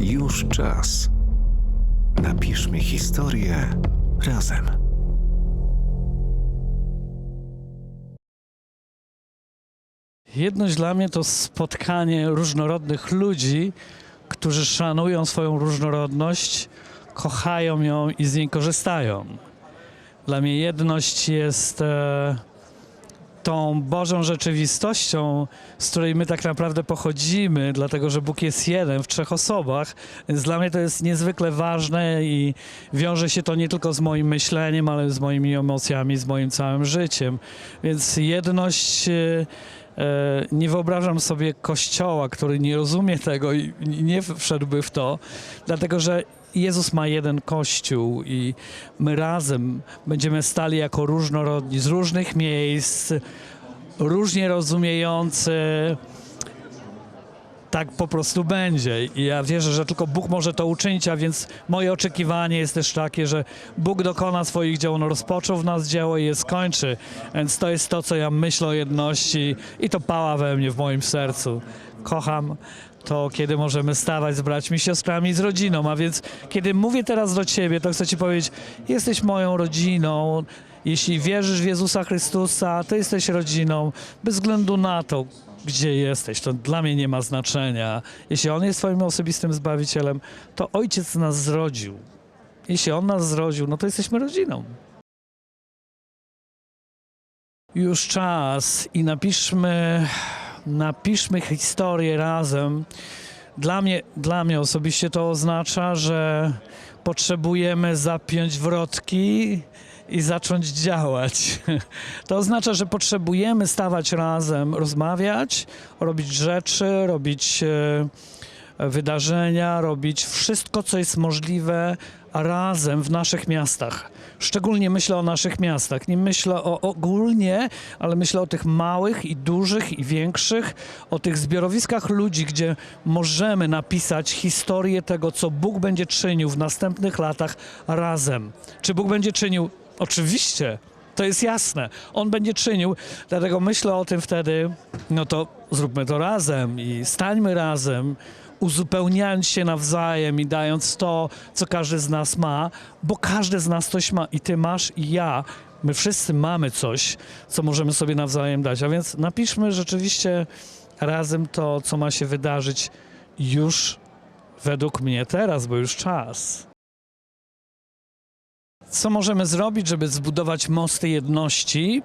Już czas. Napiszmy historię razem. Jedność dla mnie to spotkanie różnorodnych ludzi, którzy szanują swoją różnorodność, kochają ją i z niej korzystają. Dla mnie jedność jest e, tą Bożą rzeczywistością, z której my tak naprawdę pochodzimy, dlatego że Bóg jest jeden w trzech osobach. Więc dla mnie to jest niezwykle ważne i wiąże się to nie tylko z moim myśleniem, ale z moimi emocjami, z moim całym życiem. Więc jedność. e, E, Nie wyobrażam sobie kościoła, który nie rozumie tego i nie wszedłby w to, dlatego że Jezus ma jeden kościół i my razem będziemy stali jako różnorodni z różnych miejsc, różnie rozumiejący. Tak po prostu będzie. I ja wierzę, że tylko Bóg może to uczynić, a więc moje oczekiwanie jest też takie, że Bóg dokona swoich dzieł. On rozpoczął w nas dzieło i je skończy. Więc to jest to, co ja myślę o jedności i to pała we mnie, w moim sercu. Kocham to, kiedy możemy stawać z braćmi, siostrami, z rodziną. A więc, kiedy mówię teraz do Ciebie, to chcę Ci powiedzieć, jesteś moją rodziną. Jeśli wierzysz w Jezusa Chrystusa, to jesteś rodziną, bez względu na to, gdzie jesteś. To dla mnie nie ma znaczenia. Jeśli On jest Twoim osobistym Zbawicielem, to Ojciec nas zrodził. Jeśli On nas zrodził, no to jesteśmy rodziną. Już czas i napiszmy, napiszmy historię razem. Dla mnie, dla mnie osobiście to oznacza, że potrzebujemy zapiąć wrotki i zacząć działać. To oznacza, że potrzebujemy stawać razem, rozmawiać, robić rzeczy, robić e, wydarzenia, robić wszystko, co jest możliwe razem w naszych miastach. Szczególnie myślę o naszych miastach. Nie myślę o ogólnie, ale myślę o tych małych i dużych i większych, o tych zbiorowiskach ludzi, gdzie możemy napisać historię tego, co Bóg będzie czynił w następnych latach razem. Czy Bóg będzie czynił? Oczywiście. To jest jasne. On będzie czynił, dlatego myślę o tym wtedy, no to zróbmy to razem i stańmy razem, uzupełniając się nawzajem i dając to, co każdy z nas ma, bo każdy z nas coś ma i ty masz i ja. My wszyscy mamy coś, co możemy sobie nawzajem dać. A więc napiszmy rzeczywiście razem to, co ma się wydarzyć już według mnie teraz, bo już czas. Co możemy zrobić, żeby zbudować mosty jedności?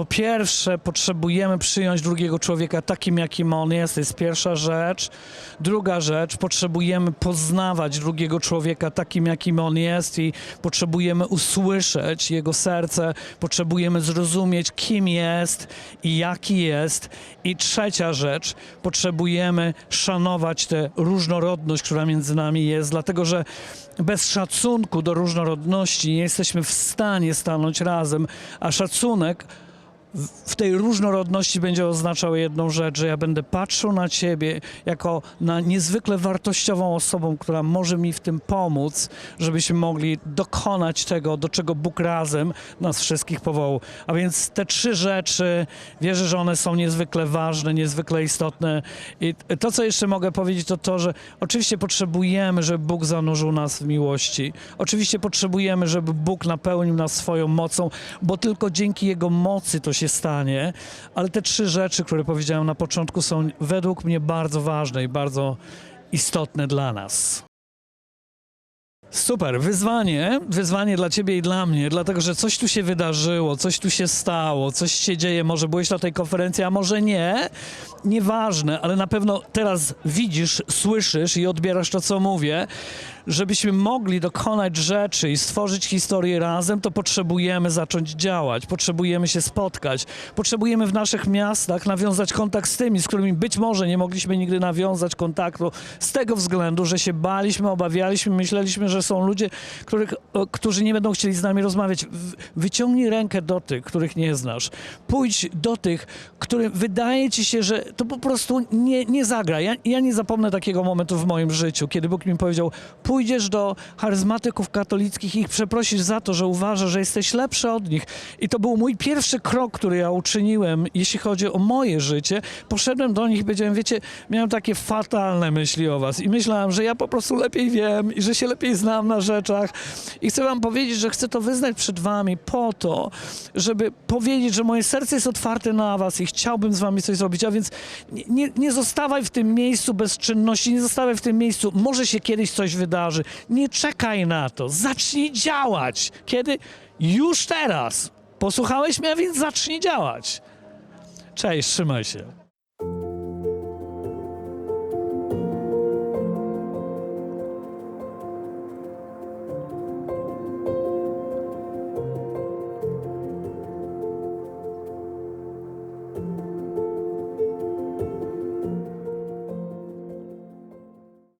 Po pierwsze, potrzebujemy przyjąć drugiego człowieka takim, jakim on jest. To jest pierwsza rzecz. Druga rzecz, potrzebujemy poznawać drugiego człowieka takim, jakim on jest i potrzebujemy usłyszeć jego serce. Potrzebujemy zrozumieć, kim jest i jaki jest. I trzecia rzecz, potrzebujemy szanować tę różnorodność, która między nami jest, dlatego że bez szacunku do różnorodności nie jesteśmy w stanie stanąć razem, a szacunek w- tej różnorodności będzie oznaczał jedną rzecz, że ja będę patrzył na Ciebie jako na niezwykle wartościową osobą, która może mi w tym pomóc, żebyśmy mogli dokonać tego, do czego Bóg razem nas wszystkich powołał. A więc te trzy rzeczy, wierzę, że one są niezwykle ważne, niezwykle istotne. I to, co jeszcze mogę powiedzieć, to to, że oczywiście potrzebujemy, żeby Bóg zanurzył nas w miłości. Oczywiście potrzebujemy, żeby Bóg napełnił nas swoją mocą, bo tylko dzięki Jego mocy to się stanie. Ale te trzy rzeczy, które powiedziałem na początku, są według mnie bardzo ważne i bardzo istotne dla nas. Super, wyzwanie, wyzwanie dla ciebie i dla mnie, dlatego że coś tu się wydarzyło, coś tu się stało, coś się dzieje, może byłeś na tej konferencji, a może nie, nieważne, ale na pewno teraz widzisz, słyszysz i odbierasz to, co mówię. Żebyśmy mogli dokonać rzeczy i stworzyć historię razem, to potrzebujemy zacząć działać, potrzebujemy się spotkać, potrzebujemy w naszych miastach nawiązać kontakt z tymi, z którymi być może nie mogliśmy nigdy nawiązać kontaktu, z tego względu, że się baliśmy, obawialiśmy, myśleliśmy, że są ludzie, których, którzy nie będą chcieli z nami rozmawiać. Wyciągnij rękę do tych, których nie znasz. Pójdź do tych, którym wydaje ci się, że to po prostu nie, nie zagra. Ja, ja nie zapomnę takiego momentu w moim życiu, kiedy Bóg mi powiedział, pójdziesz do charyzmatyków katolickich i ich przeprosisz za to, że uważasz, że jesteś lepszy od nich. I to był mój pierwszy krok, który ja uczyniłem, jeśli chodzi o moje życie. Poszedłem do nich i powiedziałem, wiecie, miałem takie fatalne myśli o was i myślałem, że ja po prostu lepiej wiem i że się lepiej znam na rzeczach. I chcę wam powiedzieć, że chcę to wyznać przed wami po to, żeby powiedzieć, że moje serce jest otwarte na was i chciałbym z wami coś zrobić. A więc nie, nie, nie zostawaj w tym miejscu bez czynności, nie zostawaj w tym miejscu. Może się kiedyś coś wydarzy. Nie czekaj na to. Zacznij działać. Kiedy? Już teraz. Posłuchałeś mnie, więc zacznij działać. Cześć, trzymaj się.